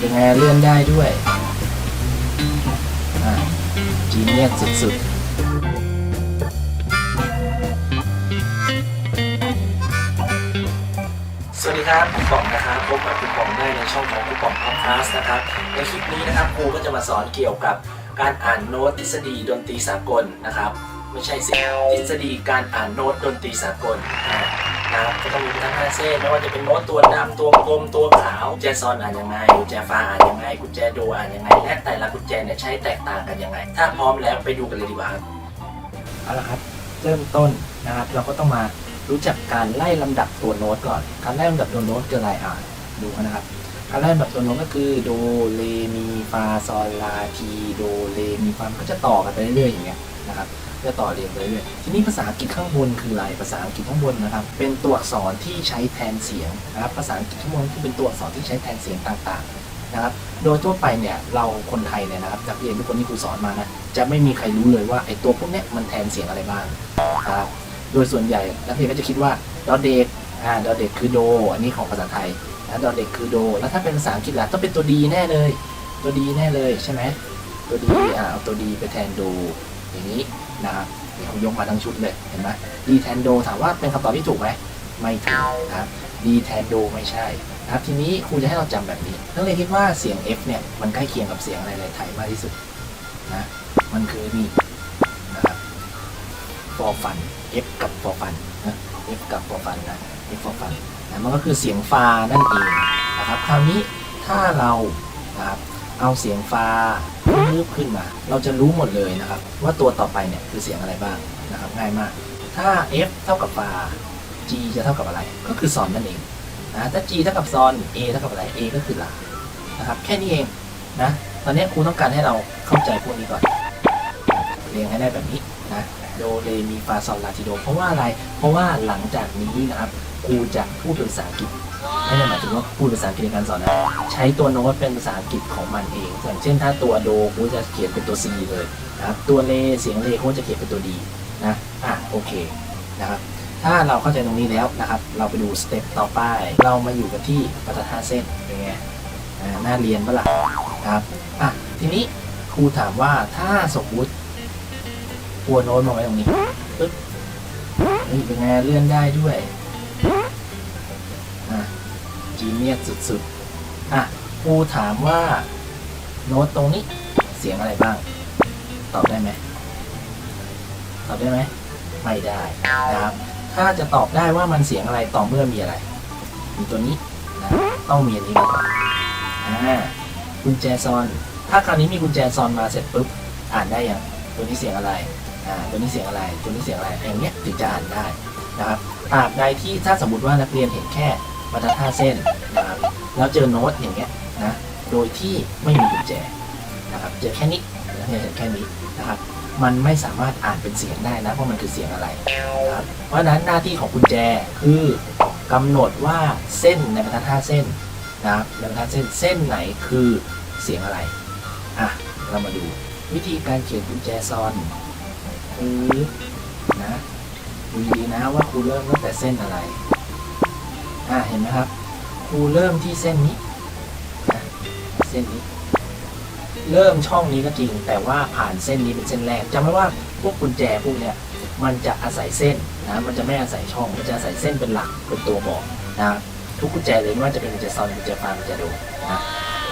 เป็นไงเลื่อนได้ด้วยจีเนียสสุดๆสวัสดีครับผมป๋องนะครับพบกับคุณป๋องได้ในช่องของคุณป๋องพอดคาสต์นะครับในคลิปนี้นะครับครูก็จะมาสอนเกี่ยวกับการอ่านโน้ตทฤษฎีดนตรีสากลนะครับ ไม่ใช่สิทฤษฎีการอ่านโน้ตดนตรีสากล นะครับก็ต้องมีทั้งห้าเส้นไม่ว่าจะเป็นโน้ตตัวดำตัวกลมตัวขาวกุญแจซอนอ่านยังไงกุญแจฟ้าอ่านยังไงกุญแจโดอ่านยังไงและแต่ละกุญแจเนี่ยใช้แตกต่างกันยังไง ถ้าพร้อมแล้วไปดูกันเลยดีกว่าครับเอาละครับเริ่มต้นนะครับเราก็ต้องมารู้จักการไล่ลำดับตัวโน้ตก่อน การไล่ลำดับตัวโน้ตคืออะไรอ่านดูนะครับการไล่ลำดับตัวโน้ตก็คือโดเรมีฟาซอลลาทีโดเรมีฟามันก็จะต่อกันไปเรื่อยๆอย่างเงี้ยนะครับ จะต่อเรียงไปเรื่อยๆทีนี้ภาษาอังกฤษข้างบนคืออะไรภาษาอังกฤษข้างบนนะครับ เป็นตัวอักษรที่ใช้แทนเสียงนะครับ ภาษาอังกฤษข้างบนคือเป็นตัวอักษรที่ใช้แทนเสียงต่างๆนะครับ โดยทั่วไปเนี่ยเราคนไทยเนี่ยนะครับนักเรียนทุกคนที่ครูสอนมานะจะไม่มีใครรู้เลยว่าไอ้ตัวพวกเนี้ยมันแทนเสียงอะไรบ้างนะครับโดยส่วนใหญ่นักเรียนก็จะคิดว่าดอเด็กอ่าดอเด็กคือโด อันนี้ของภาษาไทยนะดอเด็กคือโด แล้วถ้าเป็นภาษาอังกฤษล่ะต้องเป็นตัวดีแน่เลย ตัวดีแน่เลยใช่ไหมตัวดีอ่าเอาตัวดีไปแทนโดอย่างนี้ นะครับเดี๋ยวผมยกมาทั้งชุดเลยเห็นไหมดีแทนโดถามว่าเป็นคำตอบที่ถูกไหมไม่ถูกนะครับดีแทนโดไม่ใช่นะครับทีนี้ครูจะให้เราจำแบบนี้นักเรียนคิดว่าเสียง F เนี่ยมันใกล้เคียงกับเสียงอะไรในไทยมากที่สุดนะมันคือนี่นะครับ for fun F กับ for fun นะ F กับ for fun นะ F for fun นะมันก็คือเสียงฟานั่นเองนะครับคราวนี้ถ้าเรานะครับเอาเสียงฟา ลืบขึ้นมา เราจะรู้หมดเลยนะครับ ว่าตัวต่อไปเนี่ยคือเสียงอะไรบ้างนะครับ ง่ายมาก ถ้า F เท่ากับฟา G จะเท่ากับอะไร ก็คือซอนนั่นเองนะถ้า G เท่ากับซอน A เท่ากับอะไร A ก็คือลานะครับ แค่นี้เองนะ ตอนนี้ครูต้องการให้เราเข้าใจพวกนี้ก่อน เรียงให้ได้แบบนี้นะโดเรมีฟาซอลลาทิโด เพราะว่าอะไร เพราะว่าหลังจากนี้นะครับครูจะพูดเป็นภาษาอังกฤษ ไม่ได้หมายถึงว่าพูดภาษาอังกฤษในการสอนนะ ใช้ตัวโน้ตเป็นภาษาอังกฤษของมันเอง อย่างเช่นถ้าตัวโดครูจะเขียนเป็นตัว C เลยนะครับ ตัวเลเสียงเลครูจะเขียนเป็นตัว D นะ อะโอเคนะครับ ถ้าเราเข้าใจตรงนี้แล้วนะครับ เราไปดูสเต็ปต่อไป เรามาอยู่กันที่ปัตตาเส้นเป็นไงอ่าน่าเรียนปะล่ะนะครับ อะ ทีนี้ครูถามว่าถ้าสมมติหัวโน้ตมาไว้ตรงนี้ปึ๊บนี่เป็นไงเลื่อนได้ด้วย จีเนียสสุดๆ อะครูถามว่า โน้ตตรงนี้เสียงอะไรบ้าง ตอบได้ไหม ตอบได้ไหม ไม่ได้นะครับ ถ้าจะตอบได้ว่ามันเสียงอะไรต่อเมื่อมีอะไร มีตัวนี้นะต้องมีอันนี้มาก่อนอ่ากุญแจซอน ถ้าคราวนี้มีกุญแจซอนมาเสร็จปุ๊บ อ่านได้ยัง ตัวนี้เสียงอะไร อ่า ตัวนี้เสียงอะไร ตัวนี้เสียงอะไร อย่างเงี้ยถึงจะอ่านได้นะครับตราบใดที่ถ้าสมมติว่านักเรียนเห็นแค่ บรรทัดห้าเส้นนะครับแล้วเจอโน้ตอย่างเงี้ยนะโดยที่ไม่มีกุญแจนะครับเจอแค่นี้นักเรียเห็นแค่นี้นะครับมันไม่สามารถอ่านเป็นเสียงได้นะว่ามันคือเสียงอะไรนะครับเพราะฉะนั้นหน้าที่ของกุญแจคือกำหนดว่าเส้นในบรรทัดห้าเส้นนะครับในบรรทัดเส้นเส้นไหนคือเสียงอะไรอะเรามาดูวิธีการเขียนกุญแจซอนคือนะดูดีนะว่าครูเริ่มตั้งแต่เส้นอะไร อ่าเห็นไหมครับครูเริ่มที่เส้นนี้เส้นนี้ เริ่มช่องนี้ก็จริง แต่ว่าผ่านเส้นนี้เป็นเส้นแรกจำไว้ว่าพวกกุญแจพวกเนี้ยมันจะอาศัยเส้นนะมันจะไม่อาศัยช่อง มันจะอาศัยเส้นเป็นหลักเป็นตัวบอกนะทุกกุญแจเลยไม่ว่าจะเป็นกุญแจซอนกุญแจฟานกุญแจโดนะ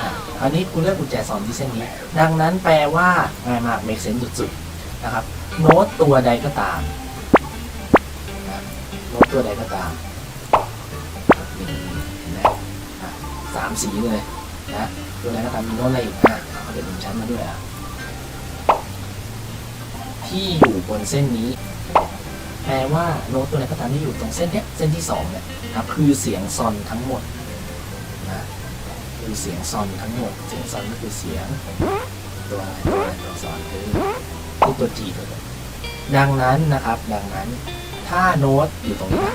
อะคราวนี้คุณเลือกกุญแจซอนที่เส้นนี้ ดังนั้นแปลว่าง่ายมาก make sense สุดๆนะครับโน้ตตัวใดก็ตามนะโน้ตตัวใดก็ตาม สีเลยนะตัวใดก็ตามมีโน้ตอะไรอีกอะเอาเดี๋ยวผมชั้นมาด้วยอะที่อยู่บนเส้นนี้ แปลว่าโน้ตตัวไหนก็ตามที่อยู่ตรงเส้นเนี้ยเส้นที่สองเนี่ยนะครับคือเสียงซอนทั้งหมดนะคือเสียงซอนทั้งหมด เสียงซอนก็คือเสียงตัวอะไรตัวอะไรตัวซอนคือคือตัวจีตัวดังนั้นนะครับ ดังนั้น ถ้าโน้ตอยู่ตรงนี้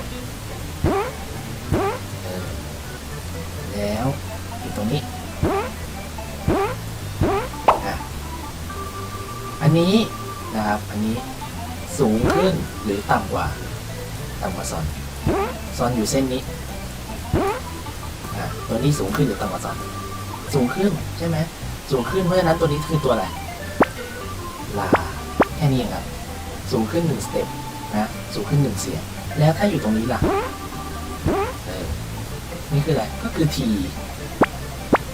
แล้ว นนี้นะครับ อันนี้สูงขึ้นหรือต่ำกว่า ต่ำกว่าซอนซอนอยู่เส้นนี้อะตัวนี้สูงขึ้นหรือต่ำกว่าซอนสูงขึ้นใช่ไหมสูงขึ้นเพราะฉะนั้นตัวนี้คือตัวอะไรลาแค่นี้ครับ สูงขึ้นหนึ่งสเต็ปนะสูงขึ้นหนึ่งเสียง แล้วถ้าอยู่ตรงนี้ล่ะนี่คืออะไร ก็คือ T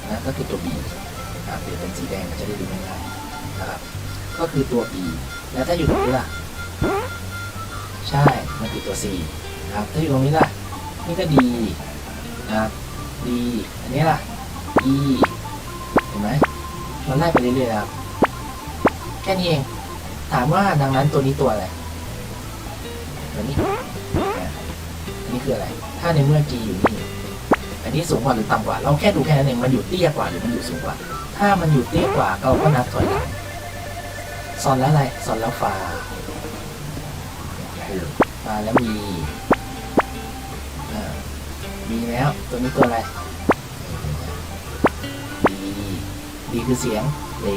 นะก็คือตัว B เปลี่ยนเป็นสีแดงมันจะได้ดูง่ายๆนะครับ ก็คือตัว B แล้วถ้าอยู่ตรงนี้ล่ะ ใช่ มันคือตัว C นะครับ ถ้าอยู่ตรงนี้ล่ะ นี่ก็ D นะครับ D อันนี้ล่ะ E เห็นไหมมันไล่ไปเรื่อยๆครับ แค่นี้เอง ถามว่าดังนั้นตัวนี้ตัวอะไร ตัวนี้นี่ยอันนี้คืออะไร ถ้าในเมื่อ G อยู่นี่ อันนี้สูงกว่าหรือต่ำกว่า เราแค่ดูแค่นั้นเอง มันอยู่เตี้ยกว่าหรือมันอยู่สูงกว่า ถ้ามันอยู่เตี้ยกว่าเราก็นับถอยหลัง ซอนแล้วอะไรซอนแล้วฟาฟาแล้วมีอ่ามีแล้วตัวนี้ตัวอะไรดีดีคือเสียงเล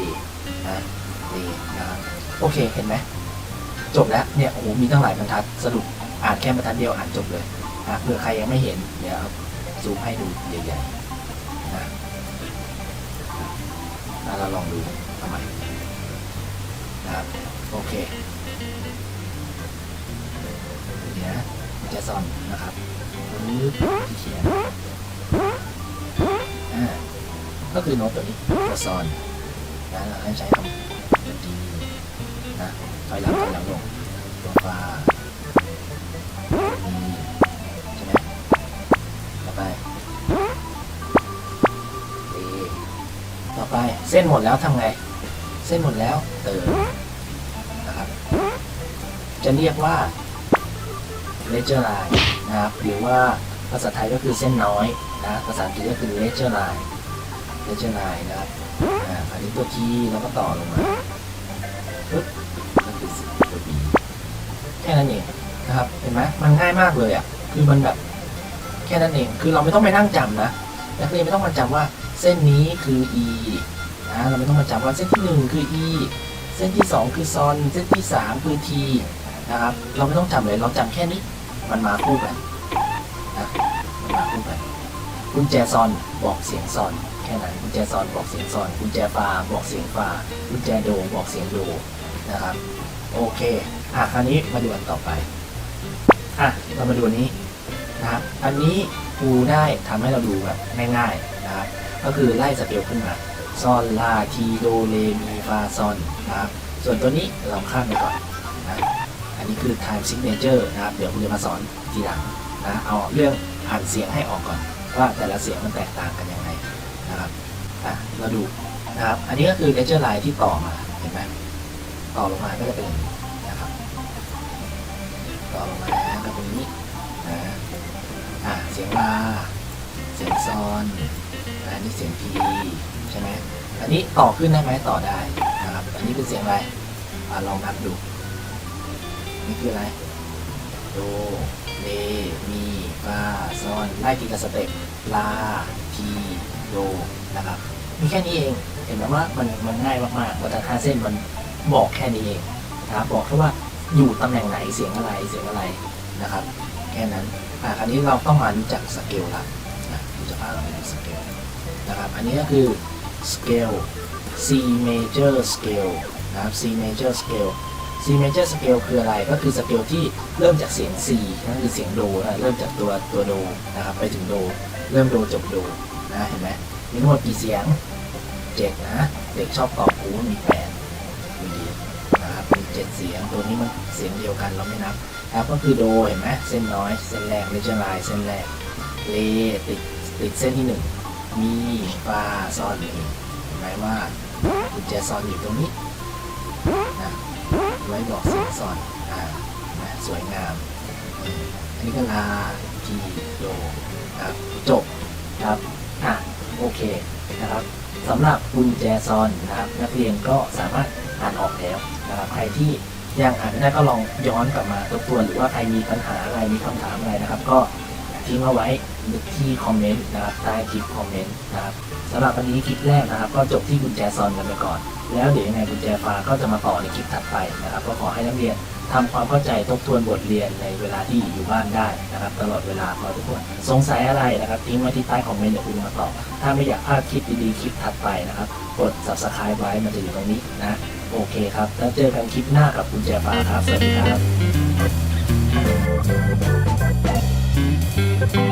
นะเลนะครับโอเคเห็นไหมจบแล้วเนี่ยโอ้โหมีตั้งหลายบรรทัดสรุปอ่านแค่บรรทัดเดียวอ่านจบเลยนะเผื่อใครยังไม่เห็นเดี๋ยวซูมให้ดูใหญ่ๆนะเราลองดูทำไม ครับ โอเค เดี๋ยวนะแจซอนนะครับปึ๊บที่เขียนอ่าก็คือโน้ตตัวนี้ตัวซอนนะเราให้ใช้คำตัวดีนะถอยหลังถอยหลังลงตัวฟาตัวดีใช่ไหมต่อไปเอต่อไปเส้นหมดแล้วทำไง เส้นหมดแล้วเติม จะเรียกว่า ledger line นะครับหรือว่าภาษาไทยก็คือเส้นน้อยนะภาษาอังกฤษก็คือ ledger line เลเจอร์ไลน์นะครับอันนี้ตัว T แล้วก็ต่อลงมาปึ๊บก็คือตัว B แค่นั้นเองนะครับเห็นไหมมันง่ายมากเลยอะคือมันแบบแค่นั้นเองคือเราไม่ต้องไปนั่งจำนะนักเรียนไม่ต้องมาจำว่าเส้นนี้คือ E นะเราไม่ต้องมาจำว่าเส้นที่หนึ่งคือ E เส้นที่สองคือซอน เส้นที่สามคือ T นะครับ เราไม่ต้องจำเลยเราจำแค่นี้ มันมาคู่กันนะมันมาคู่กันกุญแจซอนบอกเสียงซอนแค่นั้นกุญแจซอนบอกเสียงซอนกุญแจฟาบอกเสียงฟากุญแจโดบอกเสียงโดนะครับ โอเคอะคราวนี้มาดูอันต่อไปอะเรามาดูนี้นะครับอันนี้ครูได้ทำให้เราดูแบบง่ายๆนะครับก็คือไล่สเกลขึ้นมาซอนลาทีโดเลมีฟาซอนนะครับส่วนตัวนี้เราข้ามไปก่อนนะ อันนี้คือ time signature นะครับ เดี๋ยวคุณจะมาสอนทีหลังนะเอาเรื่องอ่านเสียงให้ออกก่อน ว่าแต่ละเสียงมันแตกต่างกันยังไงนะครับอะเราดูนะครับ อันนี้ก็คือ ledger line ที่ต่อมาเห็นไหมต่อลงมาก็จะเป็นนะครับต่อลงมาก็เป็นนี้นะอะเสียงลาเสียงซอนนะอันนี้เสียงพีใช่ไหมอันนี้ต่อขึ้นได้ไหมต่อได้นะครับ อันนี้เป็นเสียงอะไรอลองนับดู นี่คืออะไรโดเลมีฟาซอนไล่ทีละสเต็ปลาทีโดนะครับมีแค่นี้เองเห็นไหมว่ามันมันง่ายมากๆวัฏท่าเส้นมันบอกแค่นี้เองนะครับบอกแค่ว่าอยู่ตำแหน่งไหนเสียงอะไรเสียงอะไรนะครับ แค่นั้นอะคราวนี้เราต้องมารู้จักสเกลละนะผมจะพาเราไปดูสเกลนะครับ อันนี้ก็คือ scale C major scale นะครับ C major scale C major scale คืออะไร ก็คือสเกลที่เริ่มจากเสียง C นั่นคือเสียงโดนะเริ่มจากตัวตัวโดนะครับไปถึงโด เริ่มโดจบโดนะเห็นไหมมีทั้งหมดกี่เสียงเจ็ดนะ เด็กชอบตอบกูมีแปดมีดีนะครับมีเจ็ดเสียงตัวนี้มันเสียงเดียวกันเราไม่นับนะครับก็คือโดเห็นไหมเส้นน้อยเส้นแรกเลเจอร์ไลน์เส้นแรกเลติดติดเส้นที่หนึ่งมีฟาซ่อนนี่เห็นไหมว่ากุญแจซอนอยู่ตรงนี้ ไว้บอกสีซอนอ่านะสวยงาม อันนี้ก็ลาทีโดครับจบครับอะโอเคนะครับสำหรับกุญแจซอนนะครับ นักเรียนก็สามารถอ่านออกแล้วนะครับใครที่ยังอ่านไม่ได้ก็ลองย้อนกลับมาทบทวนหรือว่าใครมีปัญหาอะไรมีคำถามอะไรนะครับ ก็ ทิ้งเอาไว้ที่คอมเมนต์นะครับใต้คลิปคอมเมนต์นะครับสำหรับวันนี้คลิปแรกนะครับ ก็จบที่กุญแจซอนกันไปก่อน แล้วเดี๋ยวยังไงกุญแจฟ้าก็จะมาต่อในคลิปถัดไปนะครับ ก็ขอให้นักเรียนทำความเข้าใจทบทวนบทเรียนในเวลาที่อยู่บ้านได้นะครับ ตลอดเวลาขอทุกคนสงสัยอะไรนะครับทิ้งไว้ที่ใต้คอมเมนต์เดี๋ยวคุณมาตอบถ้าไม่อยากพลาดคลิปดีๆคลิปถัดไปนะครับกด subscribe ไว้มันจะอยู่ตรงนี้นะโอเคครับแล้วเจอกันคลิปหน้ากับคุณแจฟ้าครับสวัสดีครับ Thank you.